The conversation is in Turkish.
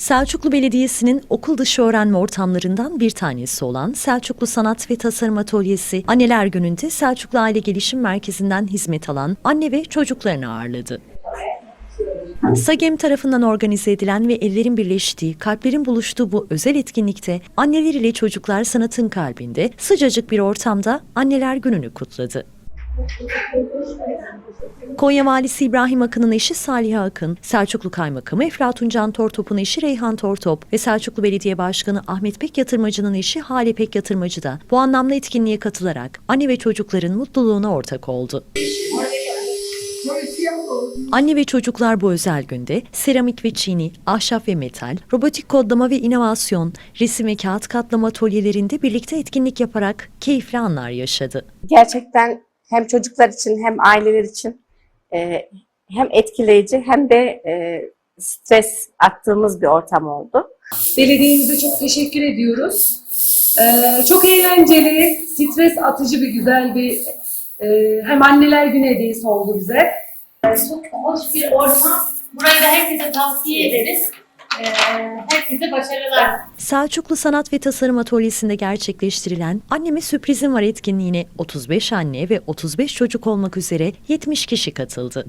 Selçuklu Belediyesi'nin okul dışı öğrenme ortamlarından bir tanesi olan Selçuklu Sanat ve Tasarım Atölyesi Anneler Günü'nde Selçuklu Aile Gelişim Merkezi'nden hizmet alan anne ve çocuklarını ağırladı. SAGEM tarafından organize edilen ve ellerin birleştiği, kalplerin buluştuğu bu özel etkinlikte anneler ile çocuklar sanatın kalbinde sıcacık bir ortamda Anneler Günü'nü kutladı. Konya Valisi İbrahim Akın'ın eşi Saliha Akın, Selçuklu Kaymakamı Eflatun Can Tortop'un eşi Reyhan Tortop ve Selçuklu Belediye Başkanı Ahmet Pek Yatırmacı'nın eşi Hale Pek Yatırmacı da bu anlamda etkinliğe katılarak anne ve çocukların mutluluğuna ortak oldu. Anne ve çocuklar bu özel günde seramik ve çini, ahşap ve metal, robotik kodlama ve inovasyon, resim ve kağıt katlama atölyelerinde birlikte etkinlik yaparak keyifli anlar yaşadı. gerçekten hem çocuklar için hem aileler için e, hem etkileyici hem de e, stres attığımız bir ortam oldu. Belediyemize çok teşekkür ediyoruz. Ee, çok eğlenceli, stres atıcı bir güzel bir e, hem anneler günü hediyesi oldu bize. Çok hoş bir ortam. Burayı da herkese tavsiye ederiz. Ee, herkese başarılar. Selçuklu Sanat ve Tasarım Atölyesi'nde gerçekleştirilen Anneme Sürprizim Var etkinliğine 35 anne ve 35 çocuk olmak üzere 70 kişi katıldı.